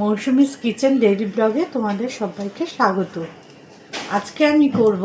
Mousumi's kitchen daily ব্লগে তোমাদের সবাইকে স্বাগত। আজকে আমি করব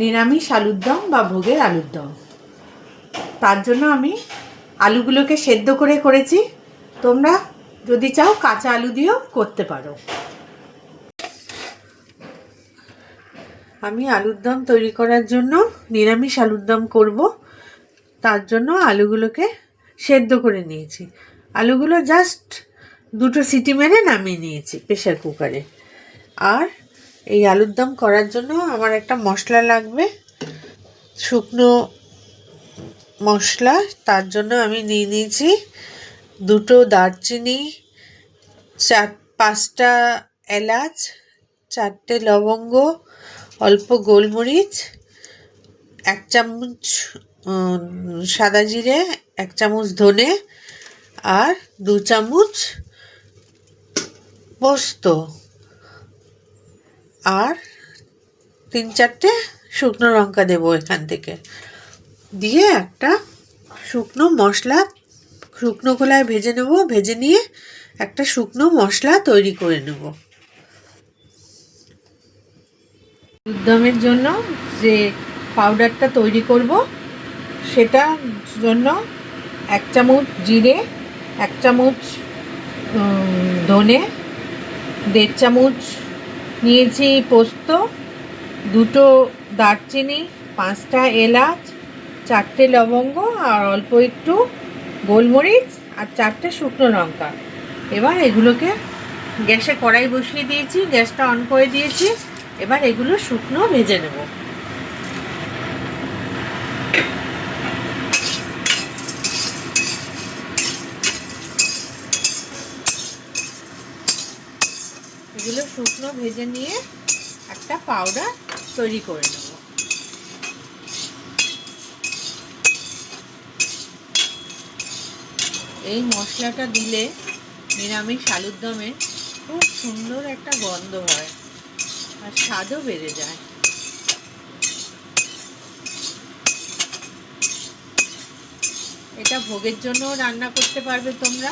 নিরামিষ আলুর দম বা ভোগের আলুর দম। তার জন্য আমি আলুগুলোকে সেদ্ধ করে করেছি। তোমরা যদি চাও কাঁচা আলু দিয়েও করতে পারো। আমি আলুর দম তৈরি করার জন্য নিরামিষ আলুর দম করব। তার জন্য আলুগুলোকে সেদ্ধ করে নিয়েছি। আলুগুলো জাস্ট দুটো সিটি মেরে নামিয়ে নিয়েছি প্রেশার কুকারে। আর এই আলুর দম করার জন্য আমার একটা মশলা লাগবে। শুকনো মশলা, তার জন্য আমি নিয়ে নিয়েছি দুটো দারচিনি, চার, পাঁচটা এলাচ, চারটে লবঙ্গ, অল্প গোলমরিচ, এক চামচ সাদা জিরে, এক চামচ ধনে, আর দু চামচ পোস্ত। আর তিন চারটে শুকনো লঙ্কা দেবো এখান থেকে। দিয়ে একটা শুকনো মশলা, শুকনো গোলায় ভেজে নেব, ভেজে নিয়ে একটা শুকনো মশলা তৈরি করে নেব। উদ্যমের জন্য যে পাউডারটা তৈরি করব, সেটার জন্য এক চামচ জিরে, এক চামচ ধনে দেড় চামচ নিয়েছি পোস্ত, দুটো দারচিনি, পাঁচটা এলাচ, চারটে লবঙ্গ আর অল্প একটু গোলমরিচ আর চারটে শুকনো লঙ্কা। এবার এগুলোকে গ্যাসে কড়াই বসিয়ে দিয়েছি, গ্যাসটা অন করে দিয়েছি। এবার এগুলো শুকনো ভেজে নেব এগুলো শুকনো ভেজে নিয়ে একটা পাউডার তৈরি করে নেব। এই মশলাটা দিলে নিরামিষ আলুর দমে খুব সুন্দর একটা গন্ধ হয় আর স্বাদও বেড়ে যায়। এটা ভোগের জন্য রান্না করতে পারবে তোমরা।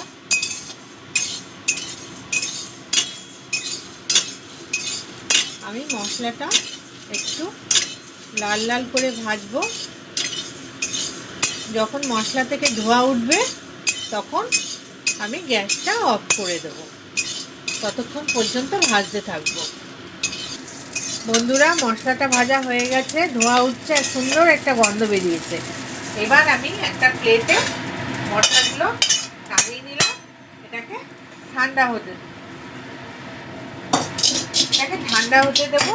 আমি মশলাটা একটু লাল লাল করে ভাজবো। যখন মশলা থেকে ধোয়া উঠবে, তখন আমি গ্যাসটা অফ করে দেব। ততক্ষণ পর্যন্ত ভাজতে থাকব। বন্ধুরা, মশলাটা ভাজা হয়ে গেছে, ধোয়া উঠছে সুন্দর একটা গন্ধ বেরিয়েছে। এবার আমি একটা প্লেটে মশলাগুলো নামিয়ে নিলাম। এটাকে ঠান্ডা হতে এটাকে ঠান্ডা হতে দেব।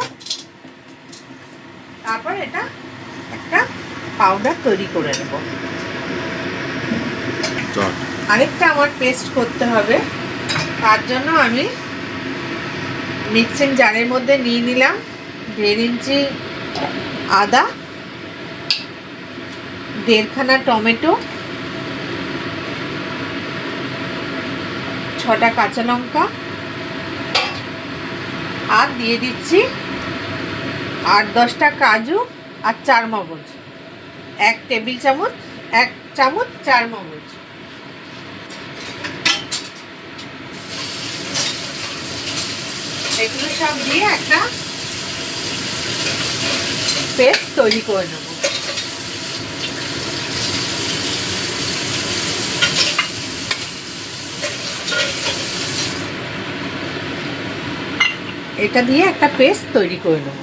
তারপর এটা একটা পাউডার তৈরি করে নেব। আরেকটা আমার পেস্ট করতে হবে। তার জন্য আমি মিক্সিং জারের মধ্যে নিয়ে নিলাম। দেড় ইঞ্চি আদা দেড়খানা টমেটো ছটা কাঁচা লঙ্কা আর দিয়ে দিচ্ছি। আট, দশটা কাজু আর চার মগজ। এক টেবিল চামচ, এক চামচ চার মগজ। এগুলো সব দিয়ে একটা পেস্ট তৈরি করে নেব। এটা দিয়ে একটা পেস্ট তৈরি করে নেব।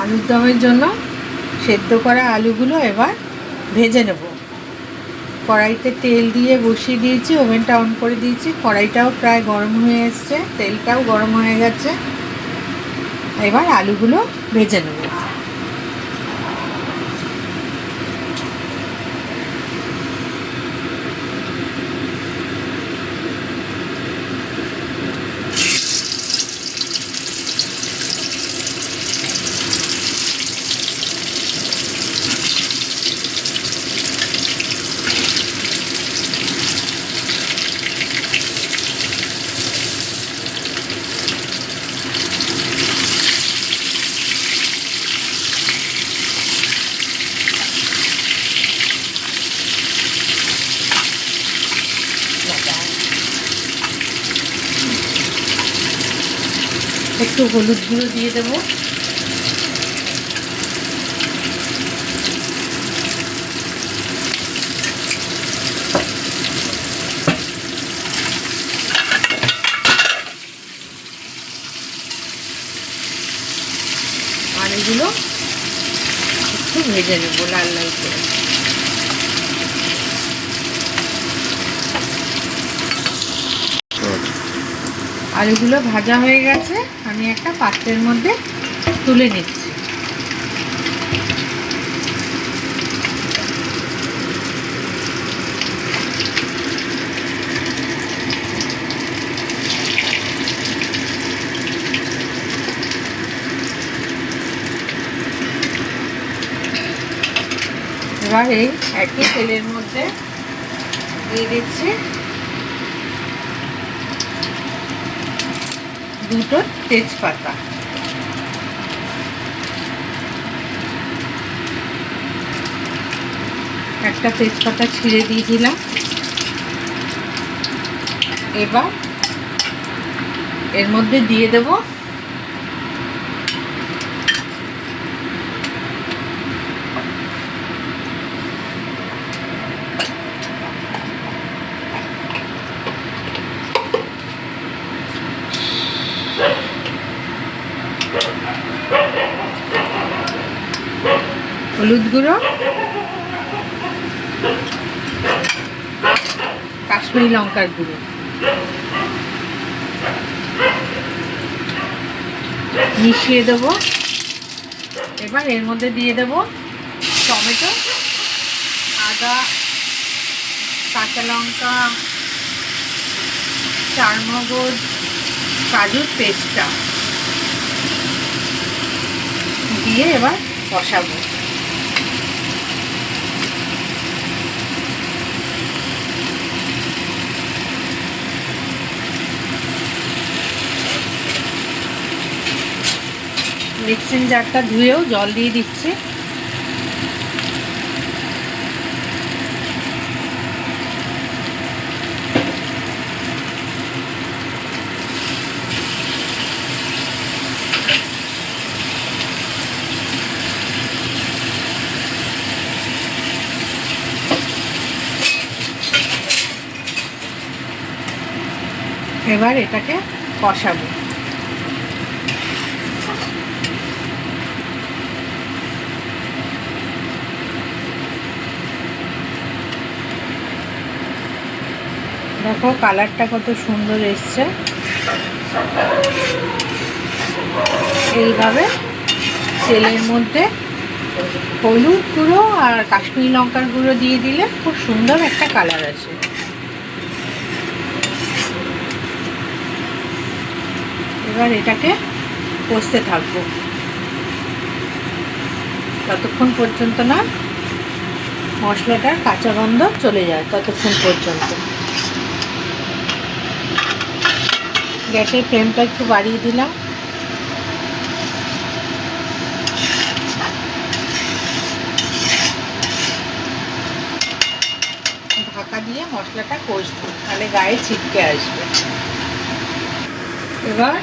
আলুর দমের জন্য সেদ্ধ করা আলুগুলো এবার ভেজে নেব। কড়াইতে তেল দিয়ে বসিয়ে দিয়েছি, ওভেনটা অন করে দিয়েছি। কড়াইটাও প্রায় গরম হয়ে এসছে, তেলটাও গরম হয়ে গেছে। এবার আলুগুলো ভেজে নেব। হলুদ গুঁড়ো দিয়ে দেবো। আর এগুলো একটু ভেজে নেব লাল লাল করে। আলুগুলো ভাজা হয়ে গেছে। আমি একটা পাত্রের মধ্যে তুলে নিচ্ছি। এবার একই তেলের মধ্যে দিয়ে দিচ্ছি দুটো তেজপাতা। একটা তেজপাতা ছিঁড়ে দিয়ে দিলাম। এবার এর মধ্যে দিয়ে দেব হলুদ গুঁড়ো, কাশ্মীরি লঙ্কার গুঁড়ো। মিশিয়ে দেব। এবার এর মধ্যে দিয়ে দেব টমেটো, আদা, কাঁচা লঙ্কা, চারমগজ, কাজুর পেস্টটা। দিয়ে এবার কষাবো। মিক্সিং জারটা ধুয়েও জল দিয়ে দিচ্ছি। এবার এটাকে কষাবো। দেখো, কালারটা কত সুন্দর এসছে। এইভাবে তেলের মধ্যে হলুদ গুঁড়ো আর কাশ্মীরি লঙ্কার গুঁড়ো দিয়ে দিলে খুব সুন্দর একটা কালার আছে এবার এটাকে কষতে থাকব। ততক্ষণ পর্যন্ত না মশলাটার কাঁচা গন্ধ চলে যায়, ততক্ষণ পর্যন্ত। গ্যাসের ফ্লেমটা একটু বাড়িয়ে দিলাম। ঢাকা দিয়ে মশলাটা কষবো, তাহলে গায়ে ছিটকে আসবে। এবার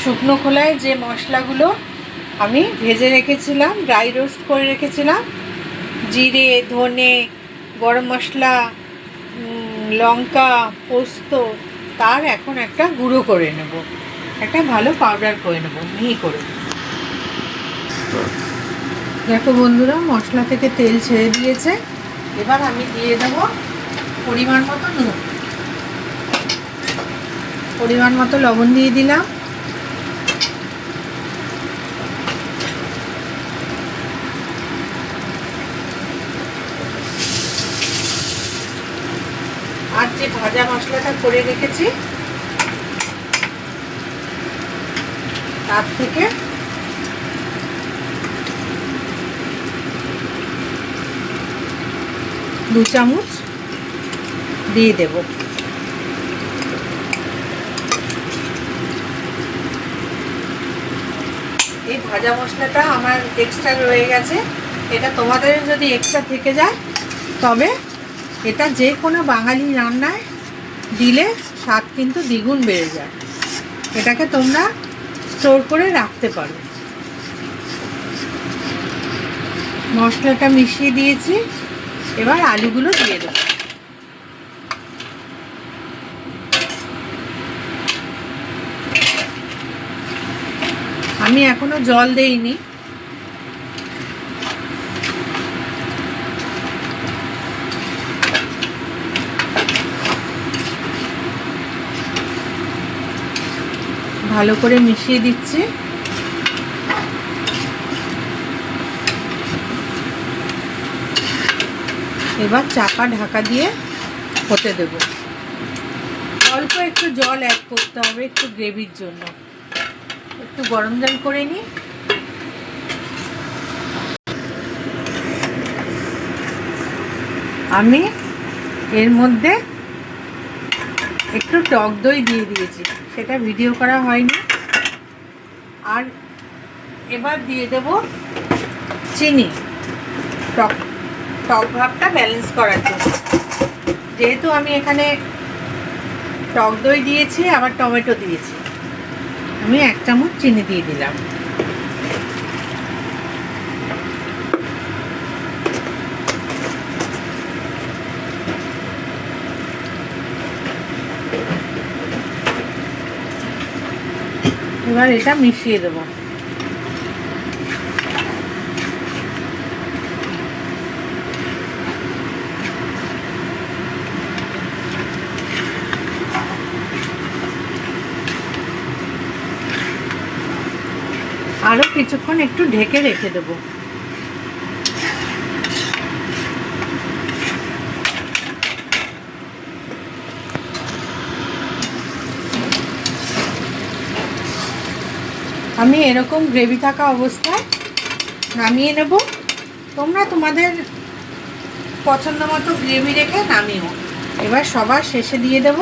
শুকনো খোলায় যে মশলাগুলো আমি ভেজে রেখেছিলাম ড্রাই রোস্ট করে রেখেছিলাম, জিরে, ধনে, গরম মশলা লঙ্কা, পোস্ত তার এখন একটা গুঁড়ো করে নেব। একটা ভালো পাউডার করে নেব, মিহি করে। দেখো বন্ধুরা, মশলা থেকে তেল ছেড়ে দিয়েছে। এবার আমি দিয়ে দেব পরিমাণ মতো নুন। পরিমাণ মতো লবণ দিয়ে দিলাম। যে ভাজা মশলাটা করে রেখেছি, তার থেকে দু চামচ দিয়ে দেব। এই ভাজা মশলাটা আমার এক্সট্রা রয়ে গেছে। এটা তোমাদের যদি এক্সট্রা থেকে যায়, তবে এটা যে কোনো বাঙালি রান্নায় দিলে স্বাদ কিন্তু দ্বিগুণ বেড়ে যায়। এটাকে তোমরা স্টোর করে রাখতে পারো। মশলাটা মিশিয়ে দিয়েছি। এবার আলুগুলো দিয়ে দেবো। আমি এখনও জল দেইনি। ভালো করে মিশিয়ে দিচ্ছি। এবার চাপা ঢাকা দিয়ে হতে দেব। অল্প একটু জল অ্যাড করতে হবে একটু গ্রেভির জন্য। একটু গরম জল করে নিই আমি এর মধ্যে একটু টক দই দিয়ে দিয়েছি। সেটা ভিডিও করা হয়নি। আর এবার দিয়ে দেব চিনি। টক টক ভাবটা ব্যালেন্স করার জন্য। যেহেতু আমি এখানে টক দই দিয়েছি, আবার টমেটো দিয়েছি। আমি এক চামচ চিনি দিয়ে দিলাম। এবার এটা মিশিয়ে দেব। আরও কিছুক্ষণ একটু ঢেকে রেখে দেবো। আমি এরকম গ্রেভি থাকা অবস্থায় নামিয়ে নেব। তোমরা তোমাদের পছন্দ মতো গ্রেভি রেখে নামিও। এবার সবার শেষে দিয়ে দেব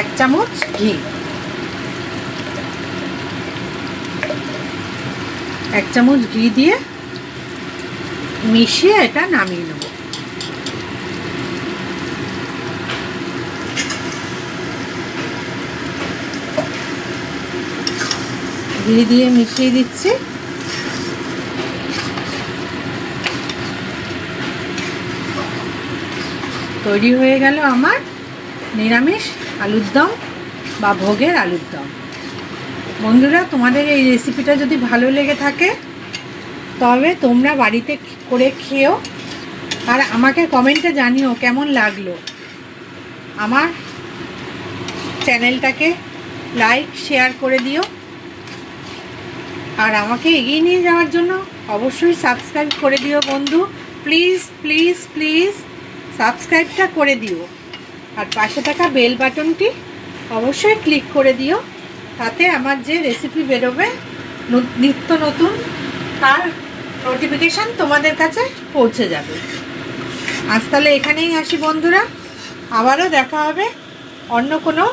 এক চামচ ঘি। এক চামচ ঘি দিয়ে মিশিয়ে এটা নামিয়ে নেব। ঘি দিয়ে মিশিয়ে দিচ্ছি। তৈরি হয়ে গেল আমার নিরামিষ আলুর দম বা ভোগের আলুর দম। বন্ধুরা, তোমাদের এই রেসিপিটা যদি ভালো লেগে থাকে, তবে তোমরা বাড়িতে করে খেও আর আমাকে কমেন্টে জানিও কেমন লাগল। আমার চ্যানেলটাকে লাইক, শেয়ার করে দিও। আর আমাকে এগিয়ে নিয়ে যাওয়ার জন্য অবশ্যই সাবস্ক্রাইব করে দিও বন্ধু। প্লিজ প্লিজ প্লিজ সাবস্ক্রাইবটা করে দিও। আর পাশে থাকা বেল বাটনটি অবশ্যই ক্লিক করে দিও। তাতে আমার যে রেসিপি বেরোবে নিত্য নতুন, তার নোটিফিকেশান তোমাদের কাছে পৌঁছে যাবে। আজ তাহলে এখানেই আসি বন্ধুরা। আবারও দেখা হবে অন্য কোনো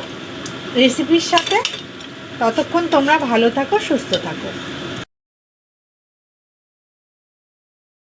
রেসিপির সাথে। ততক্ষণ তোমরা ভালো থাকো, সুস্থ থাকো।